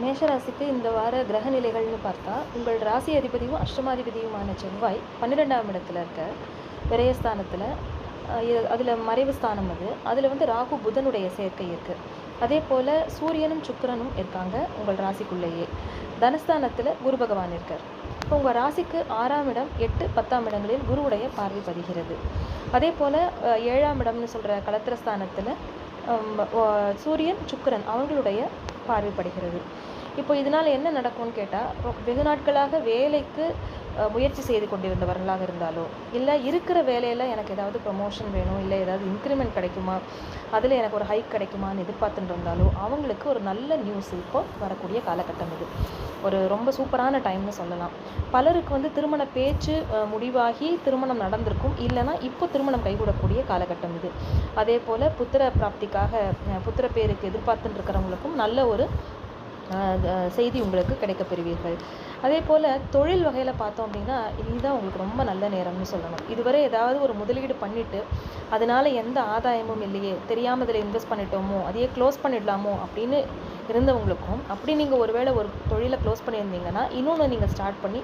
மேஷராசிக்கு இந்த வார கிரக நிலைகள்னு பார்த்தா உங்கள் ராசி அதிபதியும் அஷ்டமாதிபதியுமான செவ்வாய் பன்னிரெண்டாம் இடத்துல இருக்க விரயஸ்தானத்தில் அதில் மறைவு ஸ்தானம் அது. அதில் வந்து ராகு புதனுடைய சேர்க்கை இருக்குது அதே போல் சூரியனும் சுக்கரனும் இருக்காங்க உங்கள் ராசிக்குள்ளேயே. தனஸ்தானத்தில் குரு பகவான் இருக்கார். இப்போ உங்கள் ராசிக்கு ஆறாம் இடம் எட்டு பத்தாம் இடங்களில் குருவுடைய பார்வை பதிகிறது. அதே போல் ஏழாம் இடம்னு சொல்கிற கலத்திரஸ்தானத்தில் சூரியன் சுக்கரன் அவங்களுடைய பார்வைப்படுகிறது இப்போ இதனால் என்ன நடக்கும்னு கேட்டால் வெகு நாட்களாக வேலைக்கு முயற்சி செய்து கொண்டிருந்தவர்களாக இருந்தாலோ இல்லை இருக்கிற வேலையில் எனக்கு ஏதாவது ப்ரமோஷன் வேணும் இல்லை ஏதாவது இன்க்ரிமெண்ட் கிடைக்குமா அதில் எனக்கு ஒரு ஹைக் கிடைக்குமான்னு எதிர்பார்த்துட்டு இருந்தாலோ அவங்களுக்கு ஒரு நல்ல நியூஸ் இப்போ வரக்கூடிய காலகட்டம் இது. ஒரு ரொம்ப சூப்பரான டைம்னு சொல்லலாம். பலருக்கு வந்து திருமண பேச்சு முடிவாகி திருமணம் நடந்திருக்கும் இல்லைன்னா இப்போ திருமணம் கைகூடக்கூடிய காலகட்டம் இது. அதே போல் புத்திர பிராப்திக்காக புத்திர பேருக்கு எதிர்பார்த்துட்டு இருக்கிறவங்களுக்கும் நல்ல ஒரு செய்தி உங்களுக்கு கிடைக்கப் பெறுவீர்கள். அதே போல் தொழில் வகையில் பார்த்தோம் அப்படின்னா இதுதான் உங்களுக்கு ரொம்ப நல்ல நேரம்னு சொல்லணும். இதுவரை ஏதாவது ஒரு முதலீடு பண்ணிவிட்டு அதனால எந்த ஆதாயமும் இல்லையே தெரியாமல் இதில் இன்வெஸ்ட் பண்ணிட்டோமோ அதையே க்ளோஸ் பண்ணிடலாமோ அப்படின்னு இருந்தவங்களுக்கும் அப்படி நீங்கள் ஒருவேளை ஒரு தொழிலை க்ளோஸ் பண்ணியிருந்தீங்கன்னா இன்னொன்று நீங்கள் ஸ்டார்ட் பண்ணி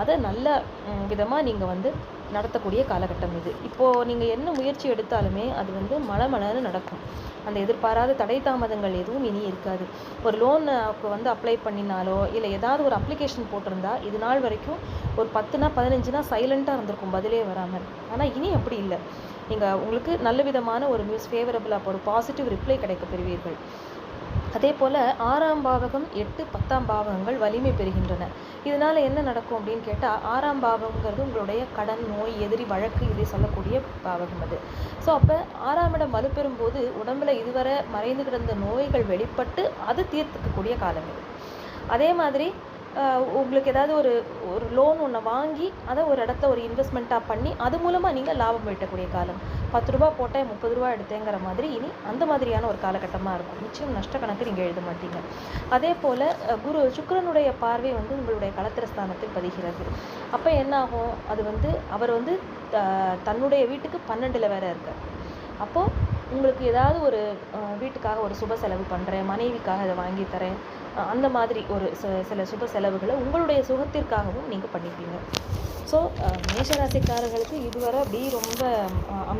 அதை நல்ல விதமாக நீங்கள் வந்து நடத்தக்கூடிய காலகட்டம் இது. இப்போது நீங்கள் என்ன முயற்சி எடுத்தாலுமே அது வந்து மழை மலர்னு நடக்கும். அந்த எதிர்பாராத தடை தாமதங்கள் எதுவும் இனி இருக்காது. ஒரு லோன் வந்து அப்ளை பண்ணினாலோ இல்லை ஏதாவது ஒரு அப்ளிகேஷன் போட்டிருந்தா இது நாள் வரைக்கும் ஒரு பத்துனா பதினஞ்சுனா சைலண்ட்டாக இருந்திருக்கும் பதிலே வராமல். ஆனால் இனி அப்படி இல்லை. நீங்கள் உங்களுக்கு நல்ல விதமான ஒரு நியூஸ் ஃபேவரபுளாக ஒரு பாசிட்டிவ் ரிப்ளை கிடைக்க பெறுவீர்கள். அதே போல் ஆறாம் பாவகம் எட்டு பத்தாம் பாவகங்கள் வலிமை பெறுகின்றன. இதனால் என்ன நடக்கும் அப்படின்னு கேட்டால் ஆறாம் பாவகங்கிறது உங்களுடைய கடன் நோய் எதிரி வழக்கு இதை சொல்லக்கூடிய பாவகம் அது. ஸோ அப்போ ஆறாம் இடம் வலுப்பெறும் போது உடம்புல இதுவரை மறைந்து கிடந்த நோய்கள் வெளிப்பட்டு அது தீர்த்துக்கக்கூடிய காலம் இது. அதே மாதிரி உங்களுக்கு ஏதாவது ஒரு ஒரு லோன் ஒன்று வாங்கி அதை ஒரு இடத்த ஒரு இன்வெஸ்ட்மெண்ட்டாக பண்ணி அது மூலமாக நீங்கள் லாபம் ஈட்டக்கூடிய காலம். பத்து ரூபா போட்டால் முப்பது ரூபா எடுத்தேங்கிற மாதிரி இனி அந்த மாதிரியான ஒரு காலகட்டமாக இருக்கும். நிச்சயம் நஷ்ட கணக்கு நீங்கள் எழுத மாட்டீங்க. அதே போல் குரு சுக்கரனுடைய பார்வை வந்து உங்களுடைய களத்திரஸ்தானத்தில் பதிகிறது. அப்போ என்ன ஆகும் அது வந்து அவர் வந்து த- தன்னுடைய வீட்டுக்கு பன்னெண்டில் வேற இருக்கார். அப்போது உங்களுக்கு ஏதாவது ஒரு வீட்டுக்காக ஒரு சுப செலவு பண்ணுறேன் மனைவிக்காக இதை வாங்கி தரேன் அந்த மாதிரி ஒரு ச- சில சுப செலவுகளை உங்களுடைய சுகத்திற்காகவும் நீங்கள் பண்ணிப்பீங்க. ஸோ uh, மேஷராசிக்காரர்களுக்கு இதுவரை அப்படியே ரொம்ப அஹ்,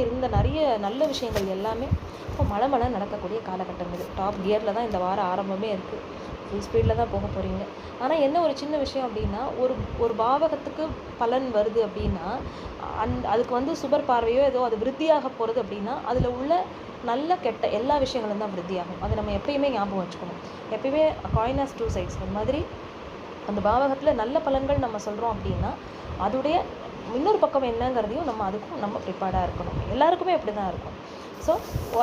இருந்த நிறைய நல்ல விஷயங்கள் எல்லாமே இப்போ மழை மழை நடக்கக்கூடிய காலகட்டம் இது டாப் கியரில் தான் இந்த வாரம் ஆரம்பமே இருக்குது ஃபுல் ஸ்பீடில் தான் போக போகிறீங்க ஆனால் என்ன ஒரு சின்ன விஷயம் அப்படின்னா ஒரு ஒரு பாவகத்துக்கு பலன் வருது அப்படின்னா அந் அதுக்கு வந்து சுபர் பார்வையோ ஏதோ அது விருத்தியாக போகிறது அப்படின்னா அதில் உள்ள நல்ல கெட்ட எல்லா விஷயங்களும் தான் விருத்தியாகும். அது நம்ம எப்பயுமே ஞாபகம் வச்சுக்கணும். எப்பயுமே காயின் டூ சைட்ஸ் அந்த மாதிரி அந்த பாவகத்தில் நல்ல பலன்கள் நம்ம சொல்கிறோம் அப்படின்னா அதோடைய இன்னொரு பக்கம் என்னங்கிறதையும் நம்ம அதுக்கும் நம்ம ப்ரிப்பேர்டாக இருக்கணும். எல்லாருக்குமே அப்படி தான் இருக்கும். ஸோ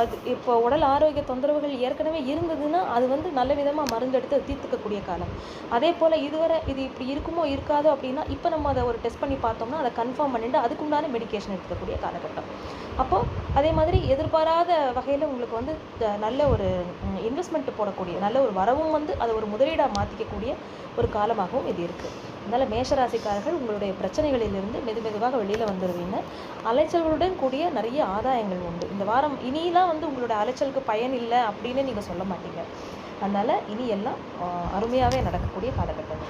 அது இப்போ உடல் ஆரோக்கிய தொந்தரவுகள் ஏற்கனவே இருந்ததுன்னா அது வந்து நல்ல விதமாக மருந்தெடுத்து தீர்த்துக்கக்கூடிய காலம். அதே போல் இதுவரை இது இப்படி இருக்குமோ இருக்காதோ அப்படின்னா இப்போ நம்ம அதை ஒரு டெஸ்ட் பண்ணி பார்த்தோம்னா அதை கன்ஃபார்ம் பண்ணிட்டு அதுக்குண்டான மெடிகேஷன் எடுத்துக்கக்கூடிய காலகட்டம். அப்போது அதே மாதிரி எதிர்பாராத வகையில் உங்களுக்கு வந்து நல்ல ஒரு இன்வெஸ்ட்மெண்ட் போடக்கூடிய நல்ல ஒரு வரவும் வந்து அதை ஒரு முதலீடாக மாற்றிக்கக்கூடிய ஒரு காலமாகவும் இது இருக்குது அதனால் மேஷராசிக்காரர்கள் உங்களுடைய பிரச்சனைகளிலிருந்து மெது மெதுவாக வெளியில் வந்துடுவீங்க அலைச்சல்களுடன் கூடிய நிறைய ஆதாயங்கள் உண்டு. இந்த வாரம் இனியெல்லாம் வந்து உங்களோட அலைச்சலுக்கு பயன் இல்லை அப்படின்னு நீங்கள் சொல்ல மாட்டீங்க. அதனால் இனி எல்லாம் அருமையாகவே நடக்கக்கூடிய காலகட்டம்